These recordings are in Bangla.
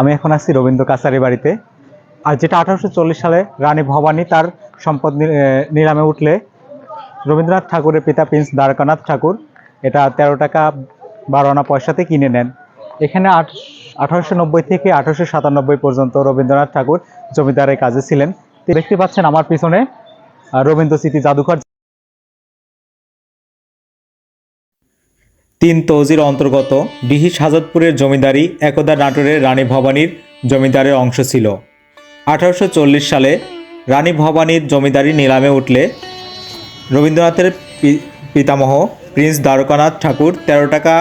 আমি এখন আছি রবীন্দ্র কাছারি বাড়িতে। আর যেটা আঠারোশো চল্লিশ সালে রানী ভবানী তার সম্পদ নিলামে উঠলে। রবীন্দ্রনাথ ঠাকুরের পিতা প্রিন্স দ্বারকানাথ ঠাকুর এটা তেরো টাকা বারো আনা পয়সাতে কিনে নেন। এখানে আঠারোশো নব্বই থেকে আঠারোশো সাতানব্বই পর্যন্ত রবীন্দ্রনাথ ঠাকুর জমিদারের কাজে ছিলেন। দেখতে পাচ্ছেন আমার পিছনে রবীন্দ্র স্মৃতি জাদুঘর। তিন তৌজির অন্তর্গত ডিহি সাজাদপুরের জমিদারি একদা নাটোরের রানী ভবানীর জমিদারের অংশ ছিল। আঠারোশো চল্লিশ সালে রানী ভবানীর জমিদারি নিলামে উঠলে রবীন্দ্রনাথের পিতামহ প্রিন্স দ্বারকানাথ ঠাকুর তেরো টাকা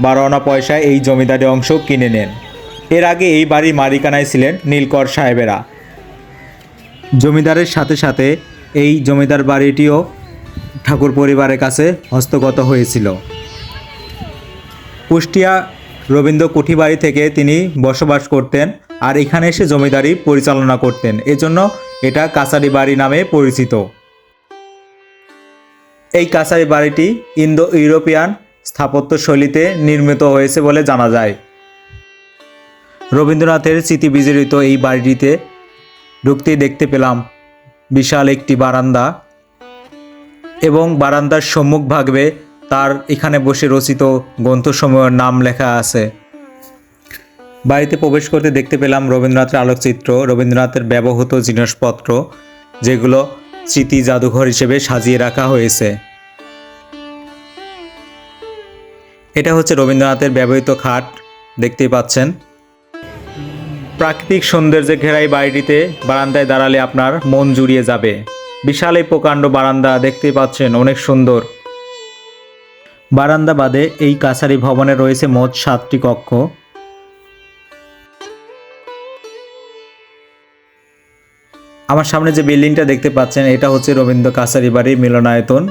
বারো আনা পয়সায় এই জমিদারি অংশ কিনে নেন। এর আগে এই বাড়ির মালিকানায় ছিলেন নীলকর সাহেবেরা। জমিদারের সাথে সাথে এই জমিদার বাড়িটিও ঠাকুর পরিবারের কাছে হস্তগত হয়েছিল। কুষ্টিয়া রবীন্দ্র কুঠিবাড়ি থেকে তিনি বসবাস করতেন আর এখানে এসে জমিদারি পরিচালনা করতেন। এজন্য এটা কাছারি বাড়ি নামে পরিচিত। এই কাছারি বাড়িটি ইন্দো ইউরোপিয়ান স্থাপত্য শৈলীতে নির্মিত হয়েছে বলে জানা যায়। রবীন্দ্রনাথের স্মৃতি বিজড়িত এই বাড়িটিতে ঢুকতেই দেখতে পেলাম বিশাল একটি বারান্দা এবং বারান্দার সম্মুখ ভাগবে তার এখানে বসে রচিত গ্রন্থসমূহের নাম লেখা আছে। বাড়িতে প্রবেশ করতে দেখতে পেলাম রবীন্দ্রনাথের আলোকচিত্র, রবীন্দ্রনাথের ব্যবহৃত জিনিসপত্র, যেগুলো স্মৃতি জাদুঘর হিসেবে সাজিয়ে রাখা হয়েছে। এটা হচ্ছে রবীন্দ্রনাথের ব্যবহৃত খাট, দেখতেই পাচ্ছেন। প্রাকৃতিক সৌন্দর্যে ঘেরাই বাড়িটিতে বারান্দায় দাঁড়ালে আপনার মন জুড়িয়ে যাবে। বিশাল এই প্রকাণ্ড বারান্দা দেখতেই পাচ্ছেন, অনেক সুন্দর। বারান্দা বাদে এই কাছারি ভবনে রয়েছে মোট সাতটি কক্ষ। আমার সামনে যে বিল্ডিংটা দেখতে পাচ্ছেন, এটা হচ্ছে রবীন্দ্র কাছারি বাড়ির মিলনায়তন।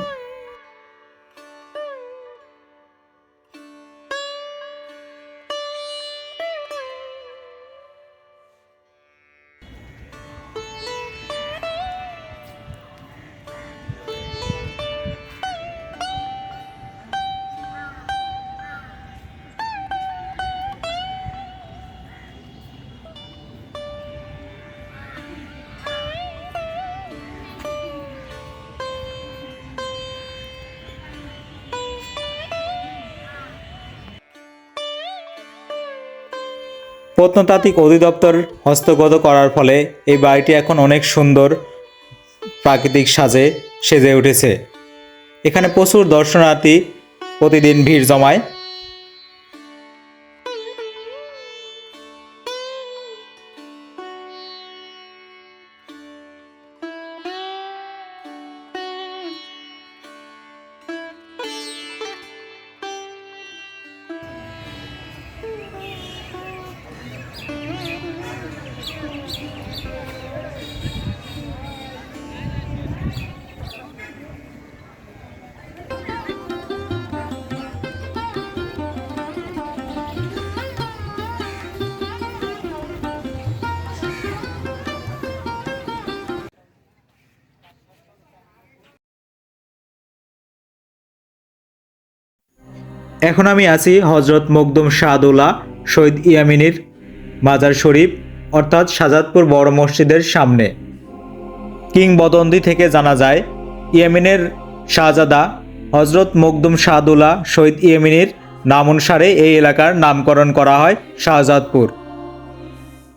প্রত্নতাত্ত্বিক অধিদপ্তর হস্তগত করার ফলে এই বাড়িটি এখন অনেক সুন্দর প্রাকৃতিক সাজে সেজে উঠেছে। এখানে প্রচুর দর্শনার্থী প্রতিদিন ভিড় জমায়। এখন আমি আছি হজরত মকদুম শাহদুল্লাহ শহীদ ইয়ামিনীর মাজার শরীফ, অর্থাৎ শাহজাদপুর বড় মসজিদের সামনে। কিংবদন্তি থেকে জানা যায়, ইয়েমেনের শাহজাদা হজরত মকদুম শাহদুল্লাহ শহীদ ইয়েমিনের নাম অনুসারে এই এলাকার নামকরণ করা হয় শাহজাদপুর।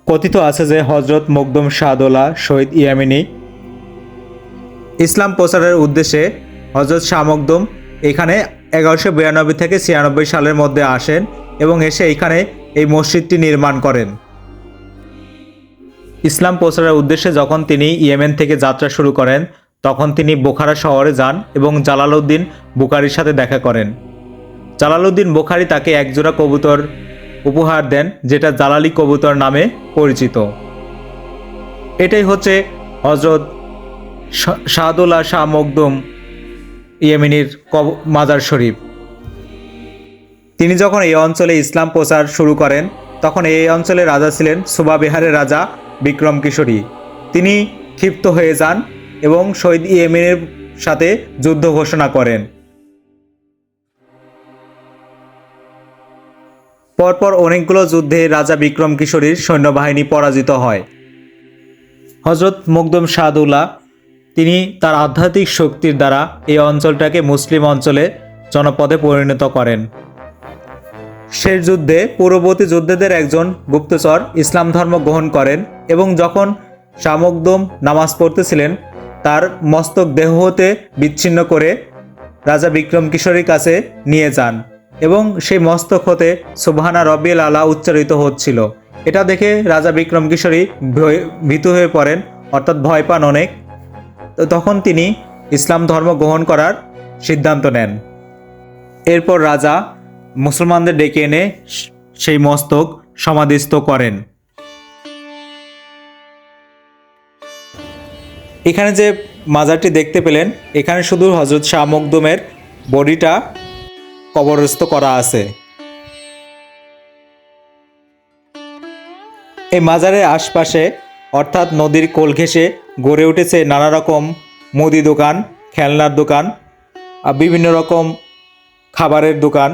কথিত আছে যে হজরত মকদুম শাহদুল্লাহ শহীদ ইয়ামিনী ইসলাম প্রচারের উদ্দেশ্যে হজরত শাহ মকদুম এখানে এগারোশো বিরানব্বই থেকে ছিয়ানব্বই সালের মধ্যে আসেন এবং এসে এখানে এই মসজিদটি নির্মাণ করেন। ইসলাম প্রচারের উদ্দেশ্যে যখন তিনি ইয়েমেন থেকে যাত্রা শুরু করেন, তখন তিনি বোখারা শহরে যান এবং জালালউদ্দিন বুখারির সাথে দেখা করেন। জালালউদ্দিন বুখারি তাকে একজোড়া কবুতর উপহার দেন, যেটা জালালি কবুতর নামে পরিচিত। এটাই হচ্ছে হজরত শাহদুল্লাহ শাহ মকদুম ইয়েমিনির মাজার শরীফ। তিনি যখন এই অঞ্চলে ইসলাম প্রচার শুরু করেন, তখন এই অঞ্চলের রাজা ছিলেন সুবা বিহারের রাজা বিক্রম কিশোরী। তিনি ক্ষিপ্ত হয়ে যান এবং শহীদ ইয়েমেনের সাথে যুদ্ধ ঘোষণা করেন। পরপর অনেকগুলো যুদ্ধে রাজা বিক্রম কিশোরীর সৈন্যবাহিনী পরাজিত হয়। হজরত মুকদম শাহদুল্লাহ তিনি তার আধ্যাত্মিক শক্তির দ্বারা এই অঞ্চলটাকে মুসলিম অঞ্চলে জনপদে পরিণত করেন। শেষ যুদ্ধে পূর্ববর্তী যোদ্ধাদের একজন গুপ্তচর ইসলাম ধর্ম গ্রহণ করেন এবং যখন শামকদম নামাজ পড়তেছিলেন, তার মস্তক দেহ হতে বিচ্ছিন্ন করে রাজা বিক্রম কিশোরীর কাছে নিয়ে যান এবং সেই মস্তক হতে সুবহানা রব্বিল আলা উচ্চারিত হচ্ছিল। এটা দেখে রাজা বিক্রম কিশোরী ভীতু হয়ে পড়েন, অর্থাৎ ভয় পান অনেক। তো তখন তিনি ইসলাম ধর্ম গ্রহণ করার সিদ্ধান্ত নেন। এরপর রাজা মুসলমানদের ডেকে এনে সেই মস্তক সমাধিস্থ করেন। এখানে যে মাজারটি দেখতে পেলেন, এখানে শুধু হজরত শাহ মকদুমের বডিটা কবরস্থ করা আছে। এই মাজারের আশপাশে অর্থাৎ নদীর কোল ঘেঁষে গড়ে উঠেছে নানা রকম মুদি দোকান, খেলনার দোকান বিভিন্ন রকম খাবারের দোকান।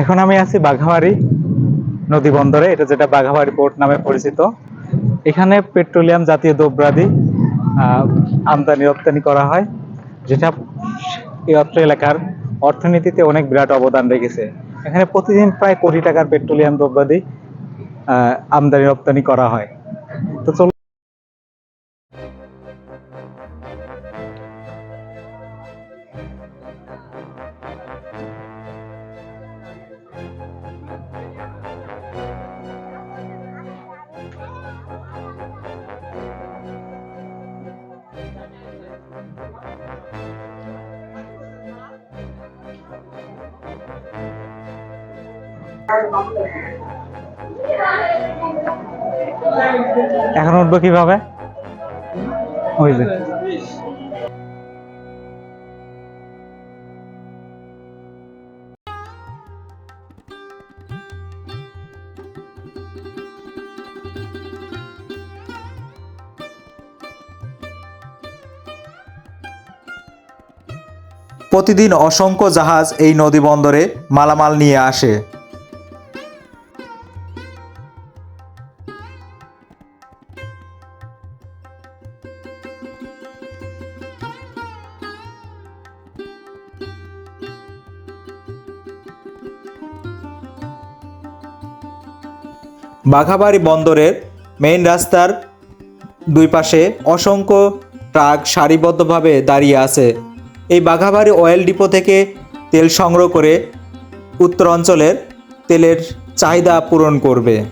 এখন আমি আছি বাঘাবাড়ি নদী বন্দরে, এটা যেটা বাঘাবাড়ি পোর্ট নামে পরিচিত। এখানে পেট্রোলিয়াম জাতীয় দ্রব্যাদি আমদানি রপ্তানি করা হয়, যেটা এই অত্র এলাকার অর্থনীতিতে অনেক বিরাট অবদান রেখেছে। এখানে প্রতিদিন প্রায় কোটি টাকার পেট্রোলিয়াম দ্রব্যাদি আমদানি রপ্তানি করা হয়। তো চল এখন উঠবো কীভাবে? ওই যে। প্রতিদিন অসংখ্য জাহাজ এই নদী বন্দরে মালামাল নিয়ে আসে। বাঘাবাড়ি বন্দরের মেইন রাস্তার দুই পাশে অসংখ্য ট্রাক সারিবদ্ধভাবে দাঁড়িয়ে আছে। এই বাঘাবাড়ি অয়েল ডিপো থেকে তেল সংগ্রহ করে উত্তরাঞ্চলের তেলের চাহিদা পূরণ করবে।